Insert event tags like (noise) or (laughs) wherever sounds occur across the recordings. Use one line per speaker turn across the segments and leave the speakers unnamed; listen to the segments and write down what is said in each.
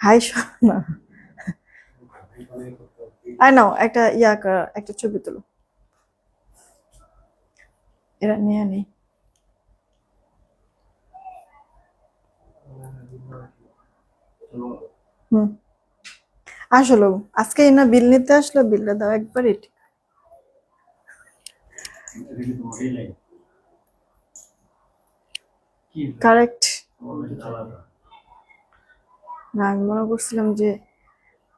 High না I নাও একটা ইয়া একটা ছবি তুলো। এরা নিয়ে নেই। হুম। আসলো আজকে না বিল নিতে আসলো, বিলটা দাও একবারই ঠিক। কারেক্ট না আমি মনে করছিলাম যে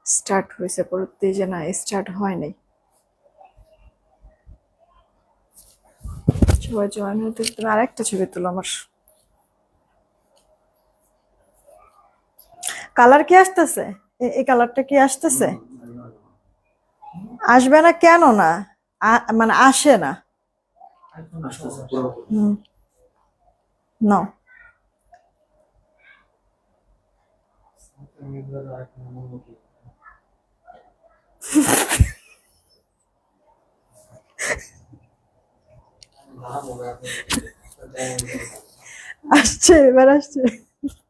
স্টার্ট হয়েছে পরবর্তী যে না স্টার্ট হয় নাই। সবাই জয়েন হতে তুমি আরেকটা ছবি তুলো আমার। কালার কি আসতেছে? এই কালারটা কি আসতেছে? আসবে না কেন না? মানে আসে না। হুম। নাও আসছে, এবার আসছে।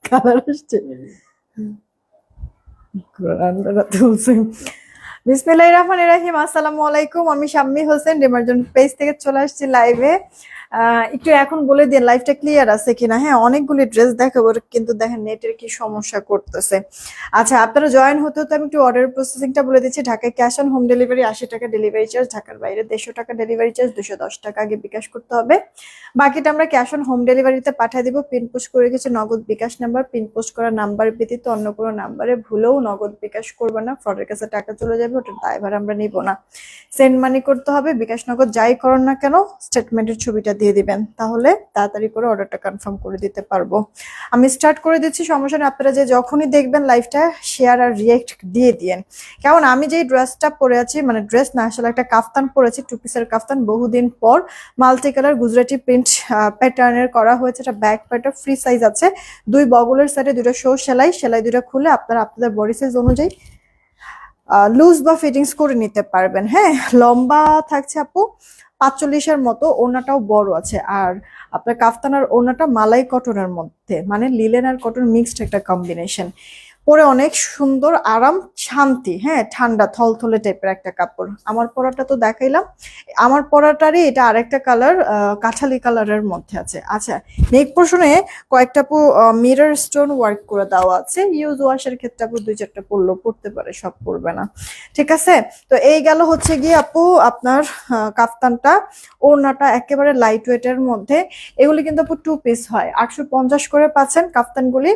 কালার আসছে। আসসালামু আলাইকুম। আমি শাম্মী হোসেন ডেমার্জন পেজ থেকে চলে আসছি লাইভে একটু এখন বলে দিন লাইভটা ক্লিয়ার আছে কিনা? হ্যাঁ অনেকগুলি ড্রেস দেখাবো, কিন্তু দেখেন নেটের কি সমস্যা করতেছে। আচ্ছা আপনারা জয়েন হতে হতে আমি একটু অর্ডার প্রসেসিংটা বলে দিচ্ছি। ঢাকায় ক্যাশ অন হোম ডেলিভারি আশি টাকা ডেলিভারি চার্জ ঢাকার বাইরে দেড়শো টাকা ডেলিভারি চার্জ দুশো দশ টাকা আগে বিকাশ করতে হবে। বাকিটা আমরা ক্যাশ অন হোম ডেলিভারিতে পাঠিয়ে দিব। পিন পোস্ট করে গেছে, Nagad Bkash number pin post করা নাম্বার ব্যতীত অন্য কোনো নাম্বারে ভুলেও নগদ বিকাশ করবে না। ফ্রডের কাছে টাকা চলে যাবে, ওটার দায়ভার আমরা নিব না। সেন্ড মানি করতে হবে, বিকাশ নগদ যাই করেন না কেন স্টেটমেন্টের ছবিটা দিয়ে দিবেন, তাহলে তাড়াতাড়ি করে অর্ডারটা কনফার্ম করে দিতে পারব। আমি স্টার্ট করে দিচ্ছি, সমস্যা নেই, আপনারা যে যখনই দেখবেন লাইভটা শেয়ার আর রিয়েক্ট দিয়ে দিয়েন। কেমন, আমি যেই ড্রেসটা পরে আছি মানে ড্রেস না, আসলে একটা কাফতান পরেছি টু পিসের কাফতান, বহুদিন পর মাল্টি কালার গুজরাটি প্রিন্ট প্যাটার্নের করা হয়েছে, এটা ব্যাক প্যাটার ফ্রি সাইজ আছে। দুই বগলের সাইডে দুটো শো সেলাই সেলাই দুটো খুলে আপনারা আপনাদের বডি সাইজ অনুযায়ী লুজ বা ফিটিংস করে নিতে পারবেন। হ্যাঁ লম্বা থাকছে আপু, পাঁচচল্লিশের মতো ওনাটাও বড় আছে। আর আপনার কাফতানার ওনাটা মালাই কটনের মধ্যে মানে লিলেন আর কটন মিক্সড একটা কম্বিনেশন পরে অনেক সুন্দর আরাম শান্তি হ্যাঁ ঠান্ডা থলথলে টাইপের একটা কাপড়। আমার পরাটা তো দেখাইলাম। আমার পরাটারই এটা আরেকটা কালার কাঠালি কালারের মধ্যে আছে। আচ্ছা নেক পোর্শনে কয়েকটা আপু মিরর স্টোন ওয়ার্ক করে দেওয়া আছে। ইউজ ওয়াশের ক্ষেত্রে আপু দুই চারটা পড়ল পড়তে পারে সব পড়বে না। ঠিক আছে? তো এই গেল হচ্ছে গিয়ে আপু আপনার আহ, কাফতানটা। ওড়নাটা একেবারে লাইট ওয়েটের মধ্যে। এগুলি কিন্তু আপু টু পিস হয়। আটশো পঞ্চাশ করে পাচ্ছেন কাফতানগুলি।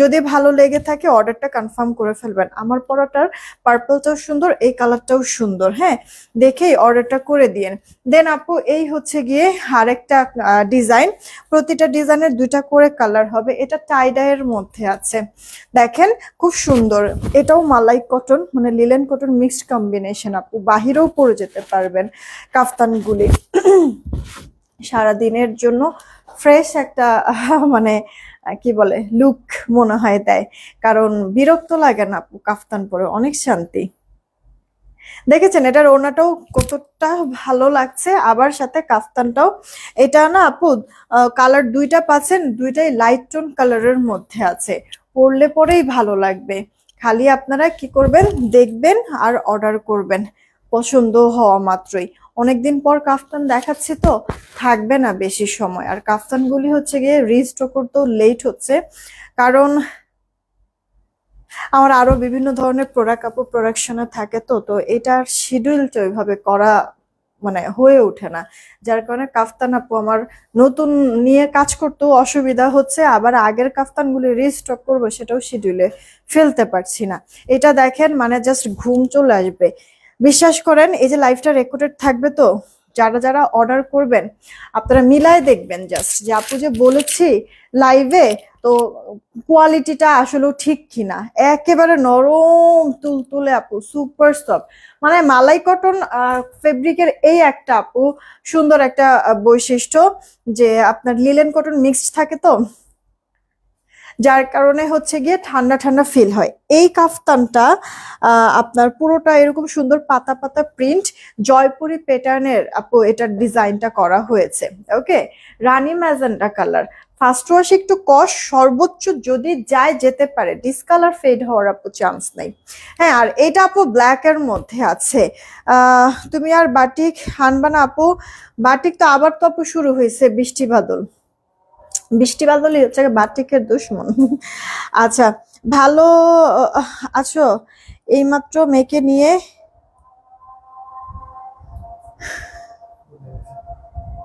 যদি ভালো লেগে থাকে অর্ডারটা কনফার্ম করে ফেলবেন। আমার পরাটার পার্পলটাও সুন্দর, এই কালারটাও সুন্দর হ্যাঁ? দেখেই অর্ডারটা করে দিয়েন। দেন আপু, এই হচ্ছে গিয়ে আরেকটা ডিজাইন প্রতিটা ডিজাইনের দুইটা করে কালার হবে। এটা টাইডাইয়ের মধ্যে আছে। দেখেন, খুব সুন্দর। এটাও মালাই কটন মানে লিলেন কটন মিক্সড কম্বিনেশন আপু। বাহিরেও পরে যেতে পারবেন কাফতানগুলি। (clears throat) সারাদিনের জন্য ফ্রেশ একটা (laughs) মানে কি বলে লুক মনে হয় দেয়। কারণ বিরক্ত লাগে না আপু কাফতান পরে, অনেক শান্তি। দেখেছেন, এটার ওড়নাটাও কতটা ভালো লাগছে, আবার সাথে কাফতানটাও। এটা না আপু কালার দুইটা পাচ্ছেন, দুইটাই লাইট টোন কালারের মধ্যে আছে। পরলে পরেই ভালো লাগবে। খালি আপনারা কি করবেন, দেখবেন আর অর্ডার করবেন। পছন্দ হওয়া মাত্রই। অনেকদিন পর কাফতান দেখাচ্ছি তো, থাকবে না বেশি সময়। আর কাফতানগুলি হচ্ছে গিয়ে রিস্টক করতেও লেট হচ্ছে। কারণ আমার আরও বিভিন্ন ধরনের প্রোডাক্ট আপু প্রোডাকশনে থাকে তো তো এটার শিডিউলটা ওইভাবে করা মানে হয়ে ওঠে না। যার কারণে কাফতান আপু আমার নতুন নিয়ে কাজ করতেও অসুবিধা হচ্ছে, আবার আগের কাফতানগুলি রিস্টক করব সেটাও শিডিউলে ফেলতে পারছি না। এটা দেখেন মানে জাস্ট ঘুম চলে আসবে। বিশ্বাস করেন, এই যে লাইফটা রেকর্ডেড থাকবে তো, যারা যারা অর্ডার করবেন, আপনারা মিলায় দেখবেন জাস্ট যে আপু যে বলেছি লাইভে তো কোয়ালিটিটা আসলে ঠিক কিনা। একেবারে নরম তুলতুলে আপু সুপার সফট মানে মালাই কটন ফেব্রিকের এই একটা আপু, সুন্দর একটা বৈশিষ্ট্য যে আপনার লিলেন কটন মিক্সড থাকে তো যার কারণে হচ্ছে গিয়ে ঠান্ডা ঠান্ডা ফিল হয়। এই কাফতানটা আপনার পুরোটা এরকম সুন্দর পাতা পাতা প্রিন্ট জয়পুরি প্যাটার্নের আপু এটার ডিজাইনটা করা হয়েছে। ওকে রানী ম্যাজেন্ডা কালার ফার্স্ট ওয়াশ একটু কস সর্বোচ্চ যদি যায় যেতে পারে ডিসকালার ফেড হওয়ার আপু চান্স নেই। হ্যাঁ আর এটা আপু ব্ল্যাক এর মধ্যে আছে। তুমি আর বাটিক হানবা না আপু। বাটিক তো আবার তো আপু শুরু হয়েছে বৃষ্টি বাদল। বৃষ্টি বাদলই হচ্ছে বাটিকের দুশ্মন। আচ্ছা ভালো আছো? এইমাত্র মেয়েকে নিয়ে?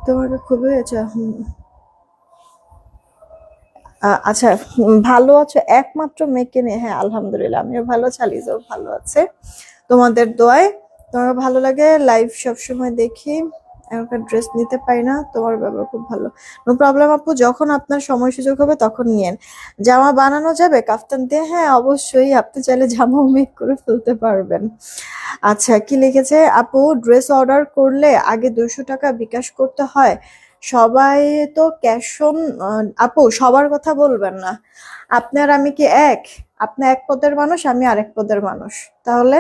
তোমাকে খুবই আচ্ছা। আচ্ছা ভালো আছো? একমাত্র মেয়েকে নিয়ে? হ্যাঁ আলহামদুলিল্লাহ, আমিও ভালো আছি, আলিজাও ভালো আছে। তোমাদের দোয়ায় তোমার ভালো লাগে লাইভ সবসময় দেখি। এখনকার ড্রেস নিতে পারি না, তোমার ব্যবহার খুব ভালো। নো প্রবলেম আপু, যখন আপনার সময় সুযোগ হবে তখন নিয়েন। জামা বানানো যাবে, কাফতান দিয়ে? হ্যাঁ অবশ্যই, আপনি চাইলে জামাও মেক করে ফেলতে পারবেন। আচ্ছা কি লিখেছে? আপু ড্রেস অর্ডার করলে আগে দুশো টাকা বিকাশ করতে হয়। সবাই তো ক্যাশ অন আপু, সবার কথা বলবেন না। আপনার আমি কি এক? আপনি এক পদের মানুষ, আমি আরেক পদের মানুষ। তাহলে?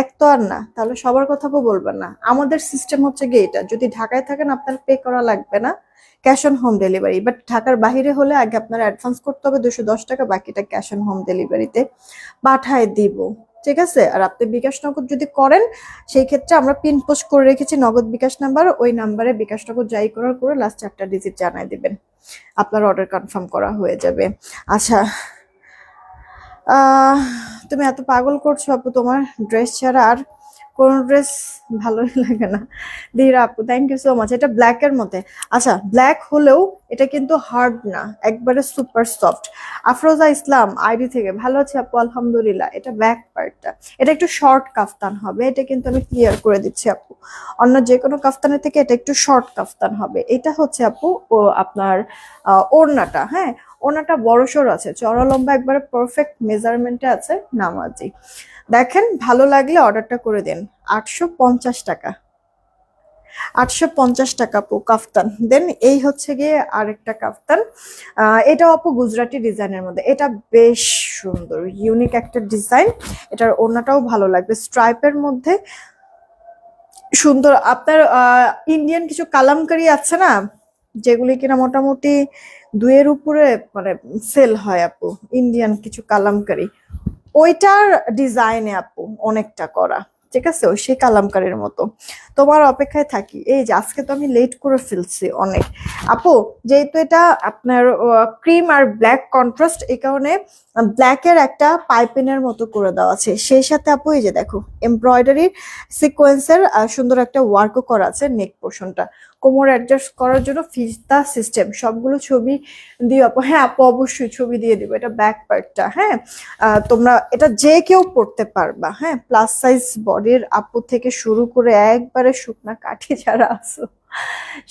এক তো আর না, তাহলে সবার কথা বলবেন না। আমাদের সিস্টেম হচ্ছে গিয়ে এটা, যদি ঢাকায় থাকেন আপনার পে করা লাগবে না cash on home delivery but ঢাকার বাইরে হলে আগে আপনার অ্যাডভান্স করতে হবে দুশো দশ টাকা, বাকিটা ক্যাশ অন হোম ডেলিভারিতে পাঠায় দিব। ঠিক আছে? আর আপনি বিকাশ নগদ যদি করেন, সেই ক্ষেত্রে আমরা পিন পোস্ট করে রেখেছি, নগদ বিকাশ নাম্বার ওই নাম্বারে বিকাশ নগদ যাই করার করে লাস্ট চারটা ডিজিট জানাই দিবেন। আপনার অর্ডার কনফার্ম করা হয়ে যাবে। আচ্ছা তুমি এত পাগল করছ আপু, তোমার ড্রেস ছাড়া আর কোন ড্রেস ভালোই লাগে না। ধীরা আপু থ্যাংক ইউ সো মাচ এটা ব্ল্যাক এর মধ্যে। আচ্ছা ব্ল্যাক হলেও এটা কিন্তু হার্ড না, একবারে super soft Afroza Islam ID থেকে। ভালো আছে আপু, আলহামদুলিল্লাহ। এটা ব্যাক পার্টটা এটা একটু শর্ট কাফতান হবে, এটা কিন্তু আমি ক্লিয়ার করে দিচ্ছি আপু। অন্য যে কোনো কাফতানের থেকে এটা একটু শর্ট কাফতান হবে। এটা হচ্ছে আপু আপনার ওড়নাটা হ্যাঁ? ওড়নাটা বড়সড় আছে, চড়া লম্বা একবারে পারফেক্ট মেজারমেন্টে আছে নামাজি। দেখেন, ভালো লাগলে অর্ডারটা করে দেন। আটশো পঞ্চাশ টাকা। আটশো পঞ্চাশ টাকা আপু, কাফতান। দেন এই হচ্ছে গিয়ে আরেকটা কাফতান। এটাও আপু গুজরাটি ডিজাইনের মধ্যে। এটা বেশ সুন্দর ইউনিক একটা ডিজাইন এটার ওড়নাটাও ভালো লাগবে। স্ট্রাইপের মধ্যে সুন্দর। আপনার ইন্ডিয়ান কিছু কালামকারি আছে না? যেগুলি কিনা মোটামুটি দুয়ের উপরে মানে সেল হয় আপু ইন্ডিয়ান কিছু কালামকারি। ওইটার ডিজাইনে আপু অনেকটা করা, ঠিক আছে? ওই সেই কালামকারের মতো। তোমার অপেক্ষায় থাকি। এই যে, আজকে তো আমি লেট করে ফেলছি অনেক। আপু, যেহেতু এটা আপনার ক্রিম আর ব্ল্যাক কন্ট্রাস্ট এই কারণে ব্ল্যাকের একটা পাইপিনের মতো করে দেওয়া আছে। সেই সাথে আপু, এই যে দেখো এমব্রয়ডারি সিকোয়েন্সের সুন্দর একটা ওয়ার্কও করা আছে নেক পোর্শনটা কোমর অ্যাডজাস্ট করার জন্য ফিস্তা সিস্টেম সবগুলো ছবি দিয়ে আপু হ্যাঁ আপু, অবশ্যই ছবি দিয়ে দিব, এটা ব্যাক পার্টটা হ্যাঁ। তোমরা এটা যে কেউ পড়তে পারবা হ্যাঁ। প্লাস সাইজ বডির আপু থেকে শুরু করে একবারে শুকনা কাঠি যারা আছো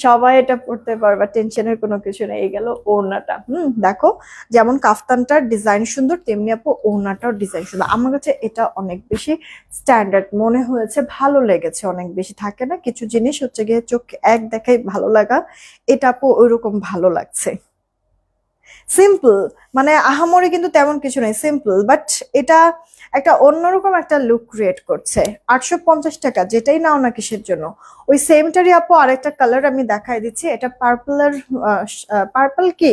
সবাই এটা পড়তে পারবা টেনশনের কোনো কিছু নেই, এই গেল ওড়নাটা। হুম, দেখো, যেমন কাফতানটার ডিজাইন সুন্দর, তেমনি আপু ওড়নাটাও ডিজাইন সুন্দর। আমার কাছে এটা অনেক বেশি স্ট্যান্ডার্ড মনে হয়েছে ভালো লেগেছে অনেক বেশি। থাকে না, কিছু জিনিস হচ্ছে গিয়ে চোখ এক দেখাই ভালো লাগা, এটা আপু ওইরকম ভালো লাগছে। সিম্পল মানে আহামরি কিন্তু তেমন কিছু নেই সিম্পল বাট এটা একটা অন্যরকম একটা লুক ক্রিয়েট করছে। আটশো পঞ্চাশ টাকা, যেটাই নাও না কিসের জন্য। ওই সেমটারই আপু আরেকটা কালার আমি দেখাই দিচ্ছি। এটা পার্পলের পার্পল কি?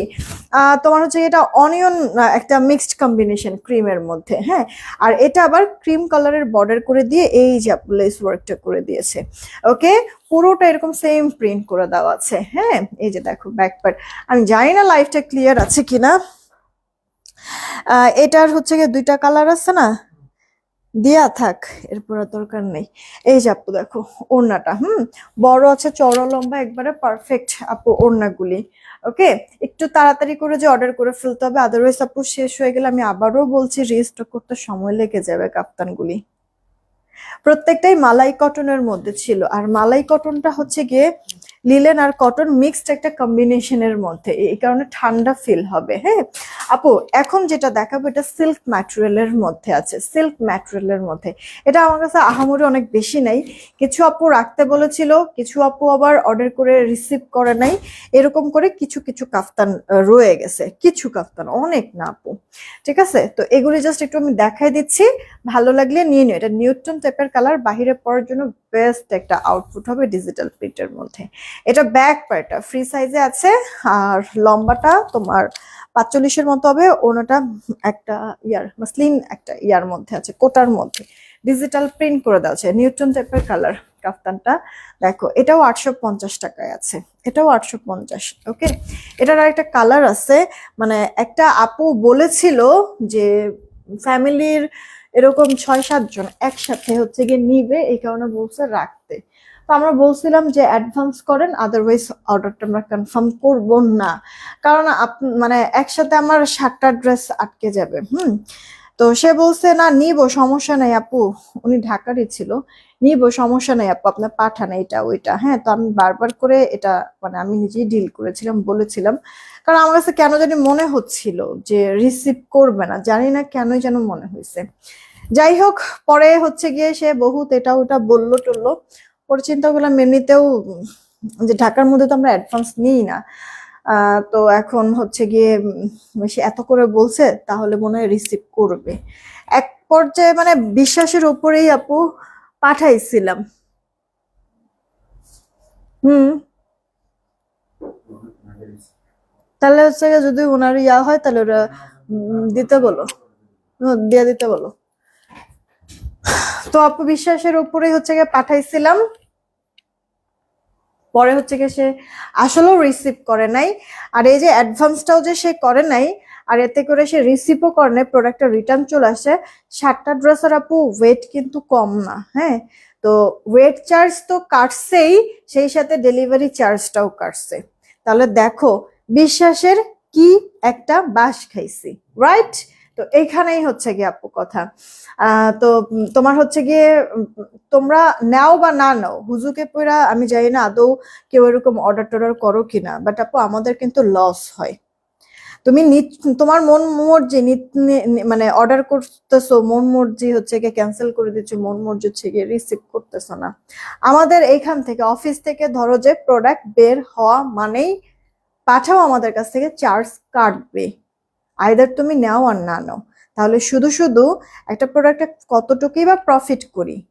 তোমার হচ্ছে এটা অনিয়ন একটা মিক্সড কম্বিনেশন ক্রিমের মধ্যে হ্যাঁ? আর এটা আবার ক্রিম কালারের বর্ডার করে দিয়ে এই যে আপু লেস ওয়ার্কটা করে দিয়েছে। ওকে পুরোটা এরকম সেম প্রিন্ট করে দেওয়া আছে। হ্যাঁ এই যে দেখো ব্যাক পার্ট আমি জানি না লাইফটা ক্লিয়ার আছে কিনা। এটার হচ্ছে গিয়ে দুইটা কালার আছে না? দিয়া থাক, এরপর দরকার নেই। এই যে আপু দেখো, ওড়নাটা, হুম? বড় আছে চড়া লম্বা, একবারে পারফেক্ট আপু ওড়নাগুলি। ওকে একটু তাড়াতাড়ি করে যে অর্ডার করে ফেলতে হবে আদারওয়াইজ আপু শেষ হয়ে গেলে আমি আবারও বলছি রিস্টক করতে সময় লেগে যাবে কাপ্তানগুলি। প্রত্যেকটাই মালাই কটনের মধ্যে ছিল। আর মালাই কটনটা হচ্ছে গিয়ে লিলেন আর কটন মিক্সড একটা কম্বিনেশনের মধ্যে। এই কারণে ঠান্ডা ফিল হবে হ্যাঁ? আপু, এখন যেটা দেখাবো, এটা সিল্ক ম্যাটেরিয়ালের মধ্যে আছে সিল্ক ম্যাটেরিয়ালের মধ্যে। এটা আমার কাছে আহামরি অনেক বেশি নাই। কিছু আপু রাখতে বলেছিল, কিছু আপু আবার অর্ডার করে রিসিভ করে নাই। এরকম করে কিছু কিছু কাফতান রয়ে গেছে। কিছু কাফতান, অনেক না আপু। ঠিক আছে? তো এগুলি জাস্ট একটু আমি দেখাই দিচ্ছি। ভালো লাগলে নিয়ে নিও। এটা নিউটন টাইপের কালার বাহিরে পরার জন্য বেস্ট একটা আউটপুট হবে ডিজিটাল প্রিন্টের মধ্যে। এটা ব্যাক পার্টটা ফ্রি সাইজে আছে, আর লম্বাটা তোমার পাঁচচল্লিশের মতো হবে, ওনাটা একটা ইয়ার মাসলিন একটা ইয়ার মধ্যে আছে, কোটার মধ্যে। ডিজিটাল প্রিন্ট করে দেওয়া আছে নিউটন টাইপের কালার কাফতানটা। দেখো, এটাও আটশো পঞ্চাশ টাকায় আছে, এটাও আটশো পঞ্চাশ ওকে এটার আরেকটা কালার আছে মানে একটা আপু বলেছিল যে ফ্যামিলির এরকম ছয় সাতজন একসাথে হচ্ছে গিয়ে নিবে, এই কারণে বলছে রাখতে। আমরা বলছিলাম যে অ্যাডভান্স করেন আদারওয়াইজ অর্ডারটা আমরা কনফার্ম করব না। কারণ মানে একসাথে আমার সাতটা ড্রেস আটকে যাবে, হুম? তো সে বলছে, না, নিব, সমস্যা নাই আপু। উনি ঢাকারই ছিল। নিব, সমস্যা নাই আপু, আপনার পাঠান এইটা ওইটা। হ্যাঁ তো আমি বারবার করে এটা মানে আমি নিজেই ডিল করেছিলাম, বলেছিলাম। কারণ আমার কাছে কেন জানি মনে হচ্ছিল যে রিসিভ করবে না, জানি না কেনই যেন মনে হয়েছে। যাই হোক, পরে হচ্ছে গিয়ে সে বহুত এটা ওটা বলল টললো পরে চিন্তা করলাম এমনিতেও যে ঢাকার মধ্যে তো আমরা অ্যাডভান্স নিই না তো এখন হচ্ছে গিয়ে সে এত করে বলছে, তাহলে মনে হয় রিসিভ করবে। এক পর্যায়ে মানে বিশ্বাসের উপরেই আপু পাঠাইছিলাম। হুম। তাহলে হচ্ছে গিয়ে যদি ওনার ইয়া হয়, তাহলে ওরা দিতে বলো। দিয়ে দিতে বলো। তো আপু বিশ্বাসের উপরেই হচ্ছে গিয়ে পাঠাইছিলাম। পরে হচ্ছে গিয়ে সে আসলেও রিসিভ করে নাই। আর এই যে অ্যাডভান্সটাও যে সে করে নাই, আর এতে করে সে রিসিভও করে নাই প্রোডাক্টটা রিটার্ন চলে আসে, সাতটা ড্রেসের আপু ওয়েট কিন্তু কম না হ্যাঁ? তো ওয়েট চার্জ তো কাটছেই, সেই সাথে ডেলিভারি চার্জটাও কাটছে। তাহলে দেখো, বিশ্বাসের কি একটা বাস খাইছি রাইট তো এইখানেই হচ্ছে গিয়ে আপু কথা। তো তোমার হচ্ছে গিয়ে তোমরা নাও বা না নাও, হুজুকে পড়া আমি জানি না আদৌ কেউ এরকম অর্ডার টর্ডার করো কিনা বাট আপু আমাদের কিন্তু লস হয়। তুমি তোমার মন মর্জি মানে অর্ডার করতেছো, মন মর্জি হচ্ছে গিয়ে ক্যান্সেল করে দিচ্ছ, মন মর্জি হচ্ছে গিয়ে রিসিভ করতেছো না। আমাদের এইখান থেকে অফিস থেকে ধরো যে প্রোডাক্ট বের হওয়া মানেই পাঠাও আমাদের কাছ থেকে চার্জ কাটবে। আইদার তুমি নাও আর না নাও। তাহলে শুধু শুধু একটা প্রোডাক্টে কতটুকুই বা প্রফিট করি?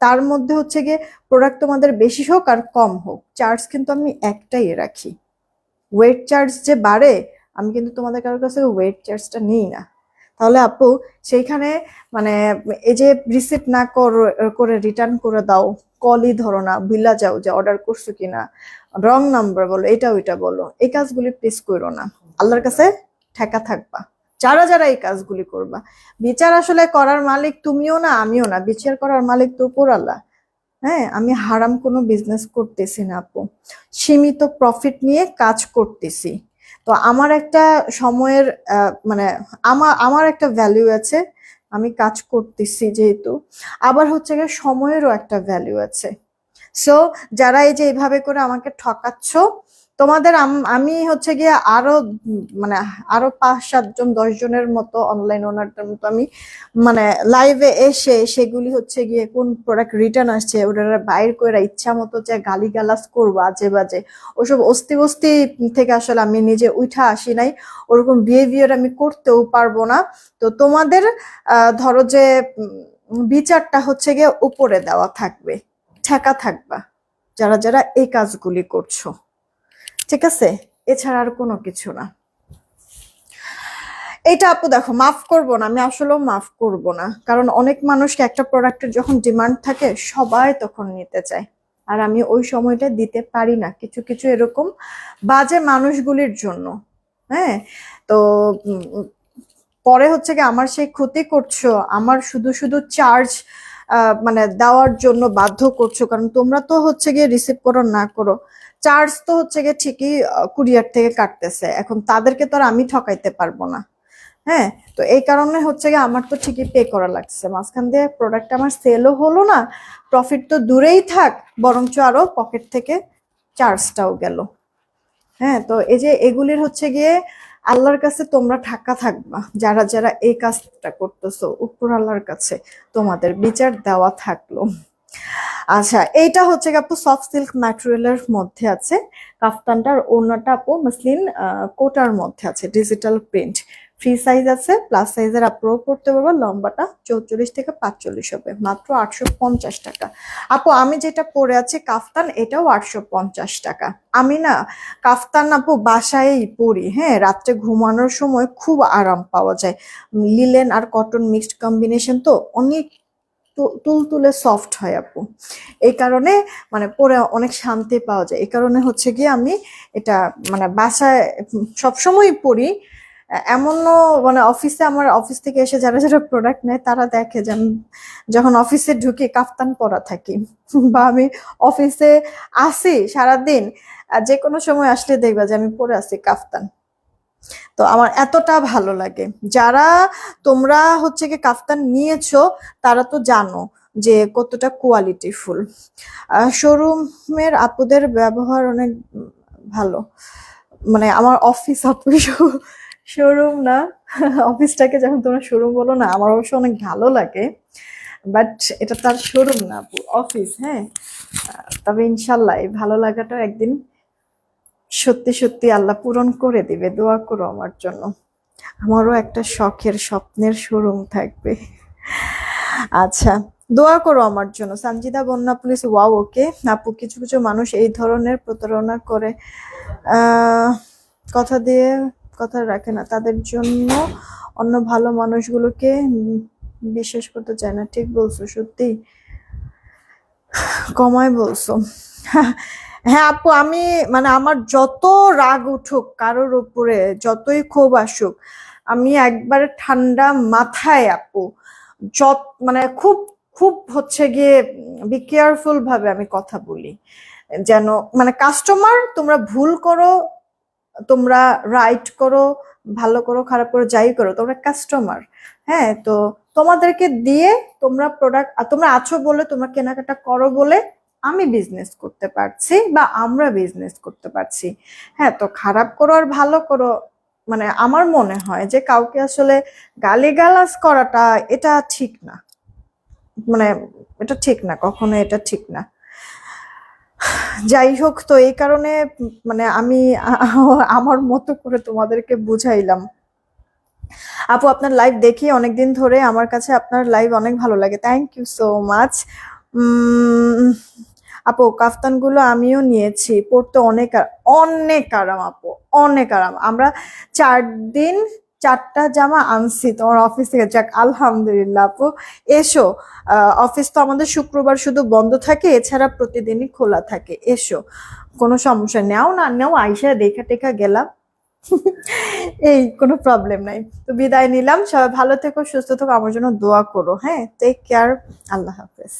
তার মধ্যে হচ্ছে গিয়ে প্রোডাক্ট তোমাদের বেশি হোক আর কম হোক চার্জ কিন্তু আমি একটাই রাখি। ওয়েট চার্জ যে বাড়ে, আমি কিন্তু তোমাদের কারোর কাছে ওয়েট চার্জটা নিই না। তাহলে আপু, সেইখানে মানে এই যে রিসিভ না কর- রিটার্ন করে দাও কলই ধরো না বিল্লা যাও যে অর্ডার করছ কিনা রং নাম্বার বলো, এটা ওইটা বলো, এই কাজগুলি প্লিজ করো না। আল্লাহর কাছে ঠেকা থাকবা। যারা যারা এই কাজগুলি করবা। বিচার আসলে করার মালিক তুমিও না, আমিও না। বিচার করার মালিক তো আল্লাহ হ্যাঁ আমি হারাম কোনো বিজনেস করতেছি না, আপু। সীমিত প্রফিট নিয়ে কাজ করতেছি। তো আমার একটা সময়ের মানে আমার আমার একটা ভ্যালু আছে। আমি কাজ করতেছি যেহেতু। আবার হচ্ছে গিয়ে সময়েরও একটা ভ্যালু আছে। সো যারা এই যে এইভাবে করে আমাকে ঠকাচ্ছ তোমাদের আমি হচ্ছে গিয়ে আরও মানে আরও পাঁচ সাতজন দশ জনের মতো অনলাইন ওনারদের মতো আমি মানে লাইভে এসে সেগুলি হচ্ছে গিয়ে কোন প্রোডাক্ট রিটার্ন আসছে ওটা বাইর করে ইচ্ছা মতো যে গালি গালাজ করব আজে বাজে। ওসব অস্তি বস্তি থেকে আসলে আমি নিজে উঠা আসি নাই। ওরকম বিহেভিয়ার আমি করতেও পারব না। তো তোমাদের ধরো যে বিচারটা হচ্ছে গিয়ে উপরে দেওয়া থাকবে, ঠেকা থাকবা, যারা যারা এই কাজগুলি করছ। ঠিক আছে? এছাড়া আর কোনো কিছু না। এটা আপু দেখো, মাফ করব না, আমি আসলেও মাফ করব না। কারণ অনেক মানুষকে একটা প্রোডাক্টের যখন ডিমান্ড থাকে, সবাই তখন নিতে চায়। আর আমি ওই সময়টা দিতে পারি না, কিছু কিছু এরকম বাজে মানুষগুলির জন্য। হ্যাঁ? তো পরে হচ্ছে কি আমার সেই ক্ষতি করছ, আমার শুধু শুধু চার্জ মানে দেওয়ার জন্য বাধ্য করছ। কারণ তোমরা তো হচ্ছে গিয়ে রিসিভ করো, না করো। চার্জ তো হচ্ছে গিয়ে ঠিকই কুরিয়ার থেকে কাটতেছে। এখন তাদেরকে তো আর আমি ঠকাইতে পারব না। হ্যাঁ তো এই কারণে হচ্ছে গিয়ে আমার তো ঠিকই পে করা লাগছে। মাঝখান দিয়ে প্রোডাক্ট আমার সেলও হলো না প্রফিট তো দূরেই থাক, বরঞ্চ আরও পকেট থেকে চার্জটাও গেল। হ্যাঁ তো এই যে এগুলির হচ্ছে গিয়ে আল্লাহর কাছে তোমরা ঠাক্কা থাকবা। যারা যারা এই কাজটা করতেছো, উপর আল্লাহর কাছে তোমাদের বিচার দেওয়া থাকল। আচ্ছা এইটা হচ্ছে আপু সফট সিল্ক ম্যাটেরিয়ালের মধ্যে আছে। কাফতানটার ওড়নাটা আপু মসলিন কোটার মধ্যে আছে ডিজিটাল প্রিন্ট ফ্রি সাইজ আছে প্লাস সাইজের আপুও পড়তে পারবে, লম্বাটা চৌচল্লিশ থেকে পাঁচচল্লিশ হবে, মাত্র আটশো পঞ্চাশ টাকা। আপু, আমি যেটা পরে আছি, কাফতান, এটাও আটশো পঞ্চাশ টাকা। আমি না কাফতান আপু বাসায়ই পরি হ্যাঁ রাত্রে ঘুমানোর সময় খুব আরাম পাওয়া যায়। লিলেন আর কটন মিক্সড কম্বিনেশন তো অনেক তুলতুলে সফট হয় আপু। এই কারণে মানে পরে অনেক শান্তি পাওয়া যায়। এই কারণে হচ্ছে গিয়ে আমি এটা মানে বাসায় সবসময় পরি এমনও মানে অফিসে আমার অফিস থেকে এসে যারা যারা প্রোডাক্ট নেয়, তারা দেখে যে আমি যখন অফিসে ঢুকি কাফতান পরা থাকি। বা আমি অফিসে আসি সারাদিন যে কোনো সময় আসলে দেখবা যে আমি পরে আসি কাফতান। তো আমার এতটা ভালো লাগে। যারা তোমরা হচ্ছে কি কাফতান নিয়েছো, তারা তো জানো যে কতটা কোয়ালিটিফুল শোরুমের আপুদের ব্যবহার অনেক ভালো। মানে আমার অফিস আপু শোরুম না অফিসটাকে যখন তোমরা শোরুম বলো না, আমার অবশ্য অনেক ভালো লাগে। বাট এটা তার শোরুম না, আপু অফিস হ্যাঁ? তবে ইনশাল্লাহ এই ভালো লাগাটা একদিন সত্যি সত্যি আল্লাহ পূরণ করে দিবে। দোয়া করো আমার জন্য। আমারও একটা শখের স্বপ্নের শোরুম থাকবে। আচ্ছা দোয়া করো আমার জন্য। সঞ্জিদা বন্যা পুলিশ, ওয়াও, ওকে। আপু, কিছু কিছু মানুষ এই ধরনের প্রতারণা করে কথা দিয়ে কথা রাখে না। তাদের জন্য অন্য ভালো মানুষগুলোকে বিশ্বাস করতে চায় না। ঠিক বলছো, সত্যি। কমায় বলছো। হ্যাঁ আপু, আমি মানে আমার যত রাগ উঠুক, কারোর উপরে যতই ক্ষোভ আসুক, আমি একবারে ঠান্ডা মাথায় আপু, যত মানে খুব খুব হচ্ছে গিয়ে বি কেয়ারফুল ভাবে আমি কথা বলি। যেন মানে কাস্টমার তোমরা ভুল করো, তোমরা রাইট করো, ভালো করো, খারাপ করো, যাই করো, তোমরা কাস্টমার হ্যাঁ? তো তোমাদেরকে দিয়ে তোমরা প্রোডাক্ট তোমরা আছো বলে, তোমরা কেনাকাটা করো বলে আমি বিজনেস করতে পারছি বা আমরা বিজনেস করতে পারছি। হ্যাঁ তো খারাপ করো আর ভালো করো। মানে আমার মনে হয় যে কাউকে আসলে গালিগালাজ করাটা এটা ঠিক না। মানে এটা ঠিক না কখনো এটা ঠিক না। যাই হোক, তো এই কারণে মানে আমি (laughs) আমার মতো করে তোমাদেরকে বুঝাইলাম। আপু, আপনার লাইভ দেখি অনেকদিন ধরে। আমার কাছে আপনার লাইভ অনেক ভালো লাগে। থ্যাংক ইউ সো মাচ আপু, কাফতানগুলো আমিও নিয়েছি। পড়তে অনেক অনেক আরাম আপু, অনেক আরাম। আমরা চার দিন চারটা জামা আনছি তোমার অফিস থেকে। যাক, আলহামদুলিল্লাহ আপু। এসো অফিস তো আমাদের শুক্রবার শুধু বন্ধ থাকে, এছাড়া প্রতিদিনই খোলা থাকে। এসো, কোনো সমস্যা নেও না, নেও, আইসা দেখা টেখা গেলাম। (laughs) এই, কোনো প্রবলেম নাই। তো বিদায় নিলাম। সবাই ভালো থেকো, সুস্থ থেকো, আমার জন্য দোয়া করো হ্যাঁ? টেক কেয়ার আল্লাহ হাফেজ।